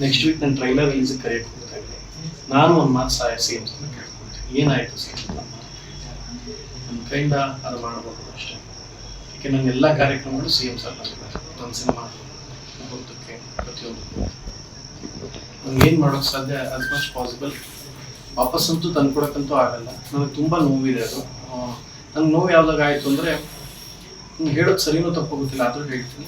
Next week ನನ್ನ trailer release correct ಇದ್ದೆ. ನಾನು ಒಂದು ಮಾತು ಸಹಾಯ ಸಿ ಅಂತ ಕೇಳ್ಕೊಳ್ತೀನಿ ಏನಾಯಿತು ಸಿ ಎಂ ನನ್ನ ಕೈಯಿಂದ ಅದು ಮಾಡಬಹುದು ಅಷ್ಟೇ. ಯಾಕೆ ನನ್ನ ಎಲ್ಲ ಕಾರ್ಯಕ್ರಮಗಳು ಸೇಮ್ ಸರ್ ನನ್ನ ಸಿನಿಮಾ ಮುಹೂರ್ತಕ್ಕೆ ಪ್ರತಿಯೊಂದು ನಂಗೆ ಏನು ಮಾಡೋಕ್ಕೆ ಸಾಧ್ಯ? ಆಸ್ ಮಚ್ ಪಾಸಿಬಲ್ ವಾಪಸ್ಸಂತೂ ತಂದ್ಕೊಡಕ್ಕಂತೂ ಆಗಲ್ಲ. ನನಗೆ ತುಂಬ ನೋವಿದೆ ಅದು. ನಂಗೆ ನೋವು ಯಾವ್ದಾಗ ಆಯಿತು ಅಂದರೆ, ನಂಗೆ ಹೇಳೋದು ಸರಿನೂ ತಪ್ಪು ಗೊತ್ತಿಲ್ಲ, ಆದರೂ ಹೇಳ್ತೀನಿ.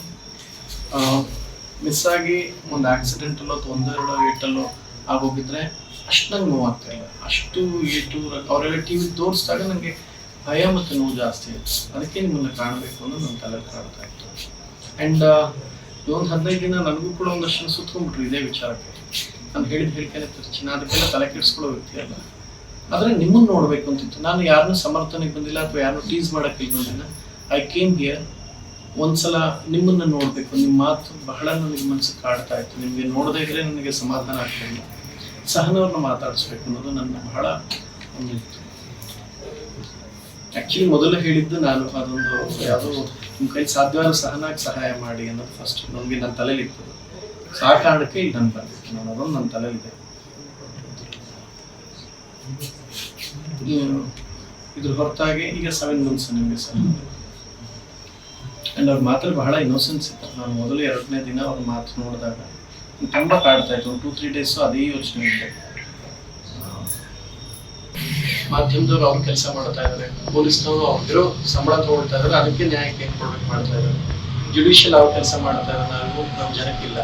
ಮಿಸ್ ಆಗಿ ಒಂದು ಆಕ್ಸಿಡೆಂಟಲ್ಲೋ ಅಥವಾ ಒಂದೆರಡೋ ಏಟಲ್ಲೋ ಆಗೋಗಿದ್ರೆ ಅಷ್ಟು ನಂಗೆ ನೋವು ಆಗ್ತಾ ಅಷ್ಟು ಏಟು, ಅವರೆಲ್ಲ ಟಿ ವಿ ತೋರಿಸಿದಾಗ ನನಗೆ ಭಯ ಮತ್ತು ನೋವು ಜಾಸ್ತಿ ಇತ್ತು ಅದಕ್ಕೆ ನಿಮ್ಮನ್ನು ಕಾಣಬೇಕು ಅನ್ನೋ ನನ್ನ ತಲೆ ಕಾಣ್ತಾ ಇತ್ತು. ಆ್ಯಂಡ್ ಒಂದು ಹದಿನೈದು ದಿನ ನನಗೂ ಕೂಡ ಒಂದಷ್ಟು ಸುತ್ಕೊಂಡ್ಬಿಟ್ರು ಇದೇ ವಿಚಾರಕ್ಕೆ. ನಾನು ಹೇಳಿದ ಹೇಳಿಕೆನೆ ತರ್ಚಿನ ಅದಕ್ಕೆಲ್ಲ ತಲೆ ಕೆಡಿಸ್ಕೊಳ್ಳೋ ವ್ಯಕ್ತಿ ಅಲ್ಲ. ಆದರೆ ನಿಮ್ಮನ್ನು ನೋಡಬೇಕು ಅಂತಿತ್ತು. ನಾನು ಯಾರನ್ನೂ ಸಮರ್ಥನೆಗೆ ಬಂದಿಲ್ಲ ಅಥವಾ ಯಾರನ್ನೂ ಟೀಸ್ ಮಾಡೋಕ್ಕೆ ಬಂದಿಲ್ಲ. ಐ ಕೇಮ್ ಹಿಯರ್ ಒಂದ್ಸಲ ನಿಮ್ಮನ್ನ ನೋಡಬೇಕು ನಿಮ್ಮ ಮಾತು ಬಹಳ ನನಗೆ ಮನಸ್ಸಿಗೆ ಕಾಡ್ತಾ ಇತ್ತು. ನಿಮಗೆ ನೋಡದೇ ಇದ್ರೆ ನನಗೆ ಸಮಾಧಾನ ಆಗ್ತಿಲ್ಲ ಸಹನವ್ರನ್ನ ಮಾತಾಡಿಸ್ಬೇಕು ಅನ್ನೋದು ನನ್ನ ಬಹಳ ಒಂದಿತ್ತು ಆಕ್ಚುಲಿ ಮೊದಲು ಹೇಳಿದ್ದು ನಾನು ಅದೊಂದು ಯಾವುದೋ ನಿಮ್ಮ ಕೈ ಸಾಧ್ಯವಾದ ಸಹನಾಗಿ ಸಹಾಯ ಮಾಡಿ ಅನ್ನೋದು ಫಸ್ಟ್ ನನಗೆ ನನ್ನ ತಲೆಯಲ್ಲಿ ಇತ್ತು. ಆ ಕಾರಣಕ್ಕೆ ಇಲ್ಲಿ ನಾನು ಬಂದಿತ್ತು ನಾನು ಅದೊಂದು ನನ್ನ ತಲೆಯಲ್ಲಿದೆ ಈ- ಇದ್ರ ಹೊರತಾಗಿ ಈಗ ಸೆವೆನ್ ಮಂತ್ಸ್ ನಿಮಗೆ ಸರ್. ಆ್ಯಂಡ್ ಅವ್ರ ಮಾತಲ್ಲಿ ಬಹಳ ಇನ್ನೋಸೆನ್ಸ್ ಇತ್ತು. ನಾನು ಮೊದಲು ಎರಡನೇ ದಿನ ಅವ್ರ ಮಾತು ನೋಡಿದಾಗ ತುಂಬ ಕಾಡ್ತಾ ಇತ್ತು. ಒಂದು ಟೂ ತ್ರೀ ಡೇಸು ಅದೇ ಯೋಚನೆ ಇದೆ ಮಾಧ್ಯಮದವ್ರು ಅವ್ರು ಕೆಲಸ ಮಾಡ್ತಾ ಇದ್ದಾರೆ ಪೊಲೀಸ್ನವರು ಅವ್ರಿರೋ ಸಂಬಳ ತಗೊಳ್ತಾ ಇದ್ದಾರೆ ಅದಕ್ಕೆ ನ್ಯಾಯಕ್ಕೆ ಏನು ಕೊಡ್ಬೇಕು ಮಾಡ್ತಾ ಇದ್ದಾರೆ ಜುಡಿಷಿಯಲ್ ಅವ್ರು ಕೆಲಸ ಮಾಡ್ತಾ ಇದ್ದಾರೆ ನಾವು ನಮ್ಮ ಜನಕ್ಕಿಲ್ಲ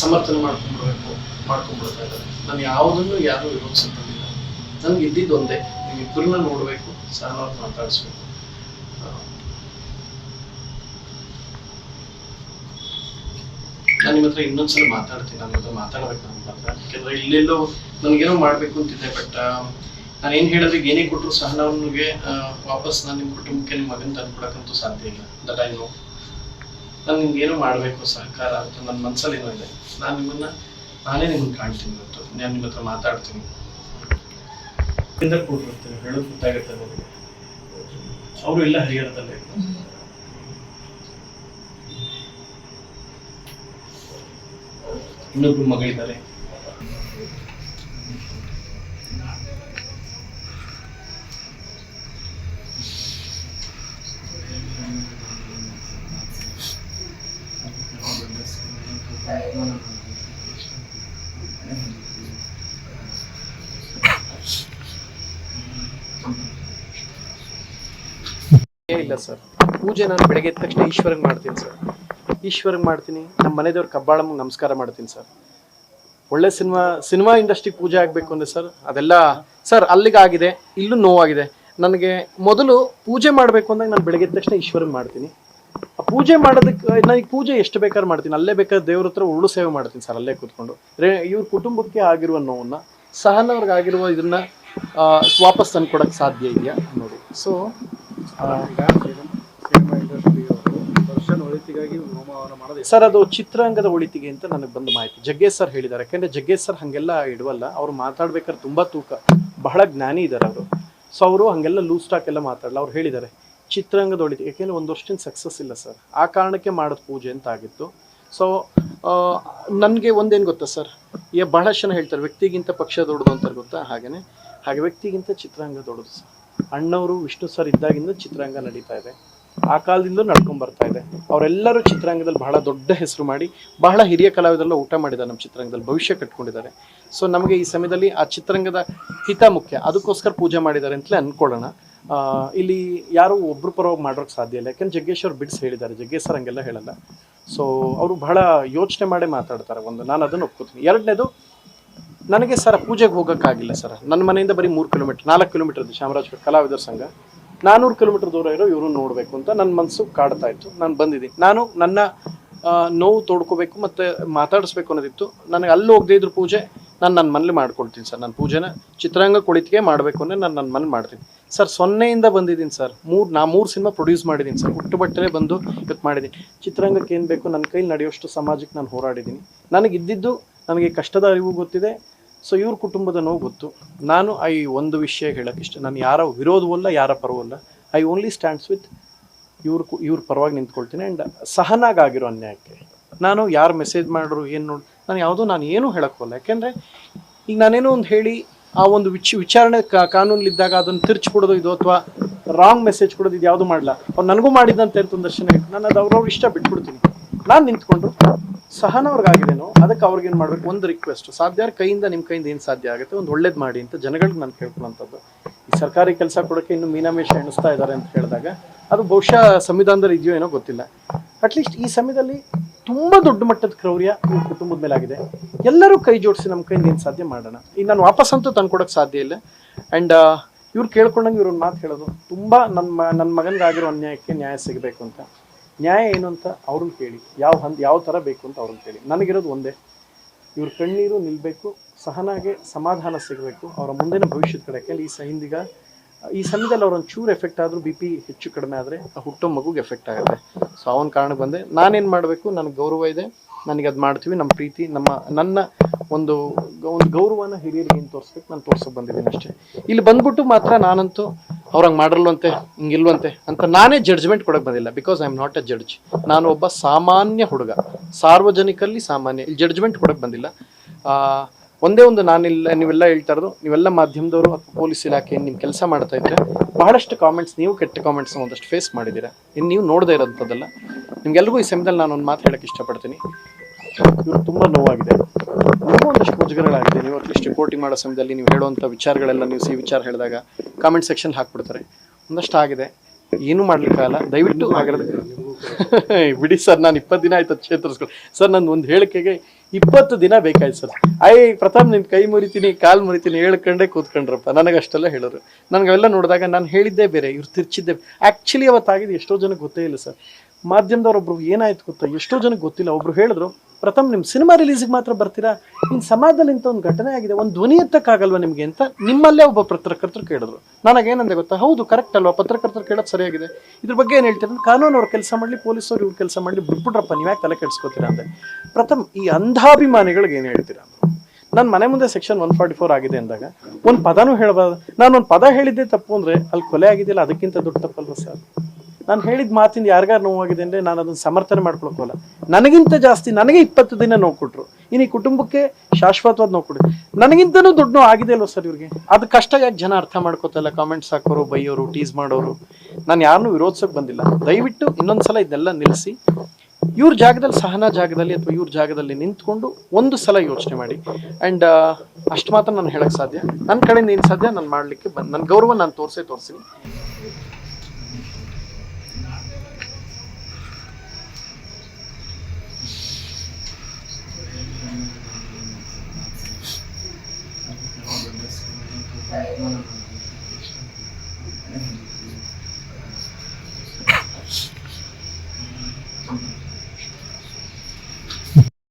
ಸಮರ್ಥನೆ ಮಾಡ್ಕೊಂಡ್ಬಿಡ್ಬೇಕು, ಮಾಡ್ಕೊಂಡ್ಬಿಡ್ತಾ ಇದ್ದಾರೆ ನಾನು ಯಾವುದನ್ನು ಯಾರು ಬಂದಿಲ್ಲ ಇದ್ದಿದ್ದೊಂದೇ ಇದ್ದಿದ್ದು ಒಂದೇ. ನಿಮ್ಮಿಬ್ಬರನ್ನ ನೋಡಬೇಕು ಸಹನವ್ರು ಮಾತಾಡಿಸ್ಬೇಕು. ನಾನು ನಿಮ್ಮ ಹತ್ರ ಇನ್ನೊಂದ್ಸಲ ಮಾತಾಡ್ತೀನಿ ನನ್ನ ಹತ್ರ ಮಾತಾಡ್ಬೇಕು ನನ್ನ ಹತ್ರ ಯಾಕೆಂದ್ರೆ ಇಲ್ಲೆಲ್ಲೋ ನನಗೇನೋ ಮಾಡ್ಬೇಕು ಅಂತಿದ್ದೆ ಬಟ್ ನಾನು ಏನು ಹೇಳಿದ್ರೆ ಏನೇ ಕೊಟ್ಟರು ಸಹನವ್ನಿಗೆ ವಾಪಸ್ ನಾನು ನಿಮ್ಮ ಕುಟುಂಬಕ್ಕೆ ನಿಮ್ಮ ಮಗನ ತಂದ್ಕೊಡಕ್ಕಂತೂ ಸಾಧ್ಯ ಇಲ್ಲ ದಟ್ ಐ ನೋ ನಾನು ನಿಮ್ಗೆ ಏನೋ ಮಾಡಬೇಕು ಸಹಕಾರ ಅಂತ ನನ್ನ ಮನಸ್ಸಲ್ಲಿ ಏನೋ ಇದೆ. ನಾನು ನಿಮ್ಮನ್ನ ನಾನೇ ನಿಮ್ಗೆ ಕಾಣ್ತೀನಿ ಇವತ್ತು ನಾನು ನಿಮ್ಮ ಹತ್ರ ಮಾತಾಡ್ತೀನಿ. ಕೊಟ್ಟಿರ್ತೀನಿ ಹೇಳೋದು ಗೊತ್ತಾಗುತ್ತೆ ನನಗೆ ಅವರು ಎಲ್ಲ ಹರಿಹರದಲ್ಲೇ. ಇನ್ನೊಬ್ರು ಮಗಳಿದ್ದಾರೆ ಇಲ್ಲ ಸರ್. ಪೂಜೆ ನಾನು ಬೆಳಗ್ಗೆ ಎದ್ದ ತಕ್ಷಣ ಈಶ್ವರಂಗೆ ಮಾಡ್ತೀನಿ ಸರ್. ಈಶ್ವರಂಗೆ ಮಾಡ್ತೀನಿ. ನಮ್ಮ ಮನೆದೇವ್ರ ಕಬ್ಬಾಳಮ್ಮಗೆ ನಮಸ್ಕಾರ ಮಾಡ್ತೀನಿ ಸರ್. ಒಳ್ಳೆ ಸಿನಿಮಾ ಸಿನಿಮಾ ಇಂಡಸ್ಟ್ರಿ ಪೂಜೆ ಆಗಬೇಕು ಅಂದರೆ ಸರ್, ಅದೆಲ್ಲ ಸರ್ ಅಲ್ಲಿಗೆ ಆಗಿದೆ ಇಲ್ಲೂ ನೋವಾಗಿದೆ. ನನಗೆ ಮೊದಲು ಪೂಜೆ ಮಾಡಬೇಕು ಅಂದಾಗ ನಾನು ಬೆಳಗ್ಗೆ ತಕ್ಷಣ ಈಶ್ವರಂಗೆ ಮಾಡ್ತೀನಿ. ಆ ಪೂಜೆ ಮಾಡೋದಕ್ಕೆ ನನಗೆ ಪೂಜೆ ಎಷ್ಟು ಬೇಕಾದ್ರೆ ಮಾಡ್ತೀನಿ. ಅಲ್ಲೇ ಬೇಕಾದ್ರೆ ದೇವ್ರ ಹತ್ರ ಉರುಳು ಸೇವೆ ಮಾಡ್ತೀನಿ ಸರ್, ಅಲ್ಲೇ ಕೂತ್ಕೊಂಡು. ರೇ, ಇವ್ರ ಕುಟುಂಬಕ್ಕೆ ಆಗಿರುವ ನೋವನ್ನು ಸಹನವ್ರಿಗೆ ಆಗಿರುವ ಇದನ್ನ ವಾಪಸ್ ತಂದು ಕೊಡಕ್ಕೆ ಸಾಧ್ಯ ಇದೆಯಾ? ನೋಡಿ. ಸೊ ಸಿನಿಮಾ ಇಂಡಸ್ಟ್ರಿಯವರು ದರ್ಶನ್ ಒಳಿತಿಗಾಗಿ ಹೋಮವನ್ನು ಮಾಡೋದು ಸರ್ ಅದು ಚಿತ್ರರಂಗದ ಒಳಿತಿಗೆ ಅಂತ ನನಗೆ ಬಂದ ಮಾಹಿತಿ. ಜಗ್ಗೇಶ್ ಸರ್ ಹೇಳಿದ್ದಾರೆ. ಯಾಕಂದ್ರೆ ಜಗ್ಗೇಶ್ ಸರ್ ಹಂಗೆಲ್ಲ ಇಡುವಲ್ಲ, ಅವ್ರು ಮಾತಾಡ್ಬೇಕಾದ್ರೆ ತುಂಬಾ ತೂಕ. ಬಹಳ ಜ್ಞಾನಿ ಇದ್ದಾರೆ ಅವರು. ಸೊ ಅವರು ಹಂಗೆಲ್ಲ ಲೂಸ್ ಸ್ಟಾಕ್ ಎಲ್ಲ ಮಾತಾಡಲ್ಲ. ಅವ್ರು ಹೇಳಿದ್ದಾರೆ ಚಿತ್ರರಂಗದ ಒಳಿತಿಗೆ ಯಾಕೆಂದ್ರೆ ಒಂದು ವರ್ಷದಿಂದ ಸಕ್ಸಸ್ ಇಲ್ಲ ಸರ್ ಆ ಕಾರಣಕ್ಕೆ ಮಾಡೋದು ಪೂಜೆ ಅಂತ ಆಗಿತ್ತು. ಸೊ ನನಗೆ ಒಂದೇನು ಗೊತ್ತಾ ಸರ್ ಈಗ ಬಹಳಷ್ಟು ಜನ ಹೇಳ್ತಾರೆ, ವ್ಯಕ್ತಿಗಿಂತ ಪಕ್ಷ ದೊಡ್ಡದು ಅಂತಾರೆ ಗೊತ್ತಾ? ಹಾಗೆಯೇ ಹಾಗೆ ವ್ಯಕ್ತಿಗಿಂತ ಚಿತ್ರರಂಗ ದೊಡ್ಡದು ಸರ್ ಅಣ್ಣವರು ವಿಷ್ಣು ಸರ್ ಇದ್ದಾಗಿಂದ ಚಿತ್ರರಂಗ ನಡೀತಾ ಇದೆ. ಆ ಕಾಲದಿಂದ ನಡ್ಕೊಂಡ್ ಬರ್ತಾ ಇದೆ. ಅವರೆಲ್ಲರೂ ಚಿತ್ರರಂಗದಲ್ಲಿ ಬಹಳ ದೊಡ್ಡ ಹೆಸರು ಮಾಡಿ, ಬಹಳ ಹಿರಿಯ ಕಲಾವಿದರೆಲ್ಲ ಊಟ ಮಾಡಿದ್ದಾರೆ ನಮ್ಮ ಚಿತ್ರರಂಗದಲ್ಲಿ, ಭವಿಷ್ಯ ಕಟ್ಕೊಂಡಿದ್ದಾರೆ. ಸೊ ನಮಗೆ ಈ ಸಮಯದಲ್ಲಿ ಆ ಚಿತ್ರರಂಗದ ಹಿತ ಮುಖ್ಯ. ಅದಕ್ಕೋಸ್ಕರ ಪೂಜೆ ಮಾಡಿದ್ದಾರೆ ಅಂತಲೇ ಅಂದ್ಕೊಳ್ಳೋಣ. ಇಲ್ಲಿ ಯಾರು ಒಬ್ರು ಪರವಾಗಿ ಮಾಡೋಕ್ಕೆ ಸಾಧ್ಯ ಇಲ್ಲ. ಯಾಕಂದ್ರೆ ಜಗ್ಗೇಶ್ ಅವ್ರು ಬಿಡ್ಸ್ ಹೇಳಿದ್ದಾರೆ. ಜಗ್ಗೇಶ್ ಸರ್ ಹಂಗೆಲ್ಲ ಹೇಳಲ್ಲ. ಸೊ ಅವರು ಬಹಳ ಯೋಚನೆ ಮಾಡೇ ಮಾತಾಡ್ತಾರೆ ಒಂದು. ನಾನು ಅದನ್ನು ಒಪ್ಕೋತೀನಿ. ಎರಡನೇದು, ನನಗೆ ಸರ್ ಪೂಜೆಗೆ ಹೋಗೋಕ್ಕಾಗಿಲ್ಲ ಸರ್. ನನ್ನ ಮನೆಯಿಂದ ಬರೀ ಮೂರು ಕಿಲೋಮೀಟರ್, ನಾಲ್ಕು ಕಿಲೋಮೀಟರ್ ಇದೆ ಚಾಮರಾಜಪೇಟೆ ಕಲಾವಿದರ ಸಂಘ. ನಾನ್ನೂರು ಕಿಲೋಮೀಟರ್ ದೂರ ಇರೋ ಇವರು ನೋಡಬೇಕು ಅಂತ ನನ್ನ ಮನಸ್ಸು ಕಾಡ್ತಾ ಇತ್ತು. ನಾನು ಬಂದಿದ್ದೀನಿ. ನಾನು ನನ್ನ ನೋವು ತೋಡ್ಕೋಬೇಕು ಮತ್ತು ಮಾತಾಡಿಸ್ಬೇಕು ಅನ್ನೋದಿತ್ತು. ನನಗೆ ಅಲ್ಲಿ ಹೋಗದೇ ಇದ್ರ ಪೂಜೆ, ನಾನು ನನ್ನ ಮನೇಲಿ ಮಾಡ್ಕೊಳ್ತೀನಿ ಸರ್. ನನ್ನ ಪೂಜೆನ ಚಿತ್ರರಂಗ ಕುಳಿತಿಗೆ ಮಾಡಬೇಕು ಅಂದರೆ ನಾನು ನನ್ನ ಮನೇಲಿ ಮಾಡ್ತೀನಿ. ಸರ್, ಸೊನ್ನೆಯಿಂದ ಬಂದಿದ್ದೀನಿ ಸರ್. ಮೂರು, ನಾ ಮೂರು ಸಿನಿಮಾ ಪ್ರೊಡ್ಯೂಸ್ ಮಾಡಿದ್ದೀನಿ ಸರ್. ಹುಟ್ಟು ಬಟ್ಟಲೆ ಬಂದು ಇವತ್ತು ಮಾಡಿದ್ದೀನಿ. ಚಿತ್ರರಂಗಕ್ಕೆ ಏನು ಬೇಕು ನನ್ನ ಕೈಲಿ ನಡೆಯೋಷ್ಟು ಸಮಾಜಕ್ಕೆ ನಾನು ಹೋರಾಡಿದ್ದೀನಿ. ನನಗೆ ಇದ್ದಿದ್ದು, ನನಗೆ ಕಷ್ಟದ ಅರಿವು ಗೊತ್ತಿದೆ. ಸೊ ಇವ್ರ ಕುಟುಂಬದ ನೋವು ಗೊತ್ತು. ನಾನು ಐ ಒಂದು ವಿಷಯ ಹೇಳೋಕ್ಕೆ ಇಷ್ಟ ನಾನು ಯಾರ ವಿರೋಧವಲ್ಲ ಯಾರ ಪರವಲ್ಲ ಐ ಓನ್ಲಿ ಸ್ಟ್ಯಾಂಡ್ಸ್ ವಿತ್ ಇವ್ರ ಇವ್ರ ಪರವಾಗಿ ನಿಂತ್ಕೊಳ್ತೀನಿ ಆ್ಯಂಡ್ ಸಹನಾಗಾಗಿರೋ ಅನ್ಯಾಯಕ್ಕೆ. ನಾನು ಯಾರು ಮೆಸೇಜ್ ಮಾಡ್ರು ಏನು ನೋಡಿ ನಾನು ಯಾವುದೋ ನಾನು ಏನೂ ಹೇಳೋಕ್ಕೋಲ್ಲ ಯಾಕೆಂದರೆ, ಈಗ ನಾನೇನೋ ಒಂದು ಹೇಳಿ, ಆ ಒಂದು ವಿಚ್ ವಿಚಾರಣೆ ಕಾನೂನಲ್ಲಿದ್ದಾಗ ಅದನ್ನು ತಿರ್ಚ್ಕೊಡೋದು ಇದು ಅಥವಾ ರಾಂಗ್ ಮೆಸೇಜ್ ಕೊಡೋದು ಇದು ಯಾವುದು ಮಾಡಲ್ಲ ಅವ್ರು ನನಗೂ ಮಾಡಿದ್ದಂತೆ ಅಂತ ದರ್ಶನ ನಾನು ಅದು ಅವ್ರವ್ರ ಇಷ್ಟ ಬಿಟ್ಬಿಡ್ತೀನಿ. ನಾನು ನಿಂತ್ಕೊಂಡು ಸಹನ ಅವ್ರಿಗಾಗಿದೇನೋ ಅದಕ್ಕೆ ಅವ್ರಿಗೇನು ಮಾಡಬೇಕು? ಒಂದು ರಿಕ್ವೆಸ್ಟ್ ಸಾಧ್ಯ ಕೈಯಿಂದ ನಿಮ್ಮ ಕೈಯಿಂದ ಏನು ಸಾಧ್ಯ ಆಗುತ್ತೆ? ಒಂದು ಒಳ್ಳೇದು ಮಾಡಿ ಅಂತ ಜನಗಳಿಗೆ ನಾನು ಕೇಳ್ಕೊಳ್ಳೋಂಥದ್ದು ಈ ಸರ್ಕಾರಿ ಕೆಲಸ ಕೊಡೋಕ್ಕೆ ಇನ್ನು ಮೀನಾಮೇಷ ಎಣಿಸ್ತಾ ಇದ್ದಾರೆ ಅಂತ ಹೇಳಿದಾಗ, ಅದು ಬಹುಶಃ ಸಂವಿಧಾನದಲ್ಲಿ ಇದೆಯೋ ಏನೋ ಗೊತ್ತಿಲ್ಲ. ಅಟ್ಲೀಸ್ಟ್ ಈ ಸಮಯದಲ್ಲಿ ತುಂಬ ದೊಡ್ಡ ಮಟ್ಟದ ಕ್ರೌರ್ಯ ನಿಮ್ಮ ಕುಟುಂಬದ ಮೇಲೆ ಆಗಿದೆ ಎಲ್ಲರೂ ಕೈ ಜೋಡಿಸಿ ನಮ್ಮ ಕೈಯಿಂದ ಏನು ಸಾಧ್ಯ ಮಾಡೋಣ. ಈಗ ನಾನು ವಾಪಸ್ ಅಂತೂ ತಂದ್ಕೊಡೋಕೆ ಸಾಧ್ಯ ಇಲ್ಲ. ಆ್ಯಂಡ್ ಇವ್ರು ಕೇಳ್ಕೊಂಡಂಗೆ ಇವ್ರೊಂದು ಮಾತು ಹೇಳೋದು, ತುಂಬ ನನ್ನ ನನ್ನ ಮಗನಿಗಾಗಿರೋ ಅನ್ಯಾಯಕ್ಕೆ ನ್ಯಾಯ ಸಿಗಬೇಕು ಅಂತ. ನ್ಯಾಯ ಏನು ಅಂತ ಅವ್ರನ್ನ ಕೇಳಿ. ಯಾವ ಹಂತ ಯಾವ ಥರ ಬೇಕು ಅಂತ ಅವ್ರನ್ನ ಕೇಳಿ. ನನಗಿರೋದು ಒಂದೇ. ಇವ್ರ ಕಣ್ಣೀರು ನಿಲ್ಲಬೇಕು ಸಹನಾಗೆ ಸಮಾಧಾನ ಸಿಗಬೇಕು, ಅವರ ಮುಂದಿನ ಭವಿಷ್ಯದ ಕಡೆ. ಯಾಕೆಂದ್ರೆ ಈ ಸಹಿಂದಿಗ ಹಿಂದೀಗ ಈ ಸಮಯದಲ್ಲಿ ಅವ್ರ ಚೂರು ಎಫೆಕ್ಟ್ ಆದರೂ ಬಿ ಪಿ ಹೆಚ್ಚು ಕಡಿಮೆ ಆದರೆ ಆ ಹುಟ್ಟೋ ಮಗುಗೆ ಎಫೆಕ್ಟ್ ಆಗುತ್ತೆ. ಸೊ ಅವನ ಕಾರಣಕ್ಕೆ ಬಂದೆ. ನಾನೇನು ಮಾಡಬೇಕು? ನನಗೆ ಗೌರವ ಇದೆ. ನನಗೆ ಅದು ಮಾಡ್ತೀವಿ. ನಮ್ಮ ಪ್ರೀತಿ, ನಮ್ಮ, ನನ್ನ ಒಂದು ಒಂದು ಗೌರವನ ಹಿರಿಯರಿಗೆ ಏನು ತೋರಿಸ್ಬೇಕು? ನಾನು ತೋರ್ಸೋಕೆ ಬಂದಿದ್ದೀನಿ ಅಷ್ಟೇ. ಇಲ್ಲಿ ಬಂದ್ಬಿಟ್ಟು ಮಾತ್ರ ನಾನಂತೂ ಅವ್ರಂಗೆ ಮಾಡಲ್ವಂತೆ ಹಿಂಗಿಲ್ವಂತೆ ಅಂತ ನಾನೇ ಜಡ್ಜ್ಮೆಂಟ್ ಕೊಡಕ್ಕೆ ಬಂದಿಲ್ಲ because I am not a judge ನಾನು ಒಬ್ಬ ಸಾಮಾನ್ಯ ಹುಡುಗ, ಸಾರ್ವಜನಿಕಲ್ಲಿ ಸಾಮಾನ್ಯ, ಇಲ್ಲಿ ಜಡ್ಜ್ಮೆಂಟ್ ಕೊಡಕ್ಕೆ ಬಂದಿಲ್ಲ. ಒಂದೇ ಒಂದು ನಾನಿಲ್ಲ, ನೀವೆಲ್ಲ ಹೇಳ್ತಾ ಇರೋದು, ನೀವೆಲ್ಲ ಮಾಧ್ಯಮದವರು ಅಥವಾ ಪೊಲೀಸ್ ಇಲಾಖೆ ನಿಮ್ಮ ಕೆಲಸ ಮಾಡ್ತಾ ಇದ್ರೆ ಬಹಳಷ್ಟು ಕಾಮೆಂಟ್ಸ್ ನೀವು ಕೆಟ್ಟ ಕಾಮೆಂಟ್ಸ್ ಒಂದಷ್ಟು ಫೇಸ್ ಮಾಡಿದ್ದೀರಾ. ಇನ್ನು ನೀವು ನೋಡದೇ ಇರೋಂಥದ್ದಲ್ಲ. ನಿಮ್ಗೆಲ್ರಿಗೂ ಈ ಸಮಯದಲ್ಲಿ ನಾನು ಒಂದು ಮಾತು ಹೇಳೋಕ್ಕೆ ಇಷ್ಟಪಡ್ತೀನಿ. ಇವ್ರು ತುಂಬ ನೋವಾಗಿದೆ. ಒಂದಷ್ಟು ಮುಜುಗರಗಳಾಗಿದೆ ನೀವು ಅಟ್ಲೀಸ್ಟ್ ರಿಪೋರ್ಟಿಂಗ್ ಮಾಡೋ ಸಮಯದಲ್ಲಿ ನೀವು ಹೇಳುವಂಥ ವಿಚಾರಗಳೆಲ್ಲ ನೀವು ಸಿ ವಿಚಾರ ಹೇಳಿದಾಗ ಕಾಮೆಂಟ್ ಸೆಕ್ಷನ್ ಹಾಕ್ಬಿಡ್ತಾರೆ. ಒಂದಷ್ಟು ಆಗಿದೆ. ಏನೂ ಮಾಡ್ಲಿಕ್ಕಾಗಲ್ಲ ದಯವಿಟ್ಟು ಆಗಿರೋದು ಬಿಡಿ ಸರ್, ನಾನು ಇಪ್ಪತ್ತು ದಿನ ಆಯ್ತು ಚೇತರಿಸ್ಕೊಳ್ಳಿ ಸರ್ ನನ್ನ ಒಂದು ಹೇಳಿಕೆಗೆ ಇಪ್ಪತ್ತು ದಿನ ಬೇಕಾಯ್ತು ಸರ್. ಐ ಪ್ರಥಮ್ ನಿನ್ನ ಕೈ ಮುರಿತೀನಿ, ಕಾಲು ಮುರಿತೀನಿ ಹೇಳ್ಕೊಂಡೇ ಕೂತ್ಕೊಂಡ್ರಪ್ಪ. ನನಗಷ್ಟೆಲ್ಲ ಹೇಳೋರು. ನನಗೆಲ್ಲ ನೋಡಿದಾಗ ನಾನು ಹೇಳಿದ್ದೇ ಬೇರೆ, ಇವ್ರು ತಿರ್ಚಿದ್ದೆ ಆ್ಯಕ್ಚುಲಿ ಅವತ್ತಾಗಿದೆ, ಎಷ್ಟೋ ಜನಕ್ಕೆ ಗೊತ್ತೇ ಇಲ್ಲ ಸರ್. ಮಾಧ್ಯಮದವ್ರೊಬ್ರು ಏನಾಯ್ತು ಗೊತ್ತಾ? ಎಷ್ಟೋ ಜನಕ್ಕೆ ಗೊತ್ತಿಲ್ಲ. ಒಬ್ರು ಹೇಳಿದ್ರು ಪ್ರಥಮ್ ನಿಮ್ಮ ಸಿನಿಮಾ ರಿಲೀಸಿಗೆ ಮಾತ್ರ ಬರ್ತೀರಾ? ಇನ್ನು ಸಮಾಜದಲ್ಲಿ ಇಂಥ ಒಂದು ಘಟನೆ ಆಗಿದೆ, ಒಂದು ಧ್ವನಿ ಎತ್ತಕ್ಕಾಗಲ್ವಾ ನಿಮಗೆ ಅಂತ ನಿಮ್ಮಲ್ಲೇ ಒಬ್ಬ ಪತ್ರಕರ್ತರು ಕೇಳಿದ್ರು. ನನಗೇನಂದೆ ಗೊತ್ತಾ? ಹೌದು ಕರೆಕ್ಟ್ ಅಲ್ವಾ? ಪತ್ರಕರ್ತರು ಕೇಳೋದು ಸರಿಯಾಗಿದೆ. ಇದ್ರ ಬಗ್ಗೆ ಏನು ಹೇಳ್ತೀರ ಕಾನೂನು ಅವ್ರ ಕೆಲಸ ಮಾಡಲಿ, ಪೊಲೀಸವ್ರು ಇವ್ರ ಕೆಲಸ ಮಾಡಲಿ ಬಿಟ್ಬಿಟ್ರಪ್ಪ ನೀವು ಯಾಕೆ ತಲೆ ಕೆಡಿಸ್ಕೋತೀರಾ ಅಂದೆ ಪ್ರಥಮ್ ಈ ಅಂಧಾಭಿಮಾನಿಗಳಿಗೆ ಏನು ಹೇಳ್ತೀರಾ? ನನ್ನ ಮನೆ ಮುಂದೆ ಸೆಕ್ಷನ್ ಒನ್ ಫಾರ್ಟಿ ಫೋರ್ ಆಗಿದೆ ಅಂದಾಗ ಒಂದು ಪದನೂ ಹೇಳಬಾರ್ದು. ನಾನು ಒಂದು ಪದ ಹೇಳಿದ್ದೆ ತಪ್ಪು ಅಂದರೆ ಅಲ್ಲಿ ಕೊಲೆ ಆಗಿದೆಯಲ್ಲ, ಅದಕ್ಕಿಂತ ದೊಡ್ಡ ತಪ್ಪಲ್ವ ಸರ್? ನಾನು ಹೇಳಿದ ಮಾತಿಂದ ಯಾರಿಗಾರು ನೋವಾಗಿದೆ ಅಂದರೆ ನಾನು ಅದನ್ನು ಸಮರ್ಥನೆ ಮಾಡ್ಕೊಳಕ್ಕೋಲ್ಲ ನನಗಿಂತ ಜಾಸ್ತಿ ನನಗೆ ಇಪ್ಪತ್ತು ದಿನ ನೋವು ಕೊಟ್ಟರು ಇನ್ನು ಈ ಕುಟುಂಬಕ್ಕೆ ಶಾಶ್ವತವಾದ ನೋವು ಕೊಡಿ ನನಗಿಂತನೂ ದೊಡ್ಡ ನೋವು ಆಗಿದೆ ಅಲ್ವ ಸರ್ ಇವ್ರಿಗೆ? ಅದು ಕಷ್ಟ ಯಾಕೆ ಜನ ಅರ್ಥ ಮಾಡ್ಕೋತಲ್ಲ ಕಾಮೆಂಟ್ಸ್ ಹಾಕೋರು, ಬೈಯೋರು ಟೀಸ್ ಮಾಡೋರು. ನಾನು ಯಾರನ್ನೂ ವಿರೋಧಿಸೋಕೆ ಬಂದಿಲ್ಲ. ದಯವಿಟ್ಟು ಇನ್ನೊಂದ್ಸಲ ಇದನ್ನೆಲ್ಲ ನಿಲ್ಲಿಸಿ. ಇವ್ರ ಜಾಗದಲ್ಲಿ ಸಹನಾ ಜಾಗದಲ್ಲಿ ಅಥವಾ ಇವ್ರ ಜಾಗದಲ್ಲಿ ನಿಂತ್ಕೊಂಡು ಒಂದು ಸಲ ಯೋಚನೆ ಮಾಡಿ. ಆ್ಯಂಡ್ ಅಷ್ಟು ಮಾತ್ರ ನಾನು ಹೇಳೋಕ್ಕೆ ಸಾಧ್ಯ. ನನ್ನ ಕಡೆಯಿಂದ ಏನು ಸಾಧ್ಯ? ನಾನು ಮಾಡಲಿಕ್ಕೆ ಬಂದು ನನ್ನ ಗೌರವ ನಾನು ತೋರಿಸೇ ತೋರಿಸ್ತೀನಿ. হ্যাঁ, মনে হয়।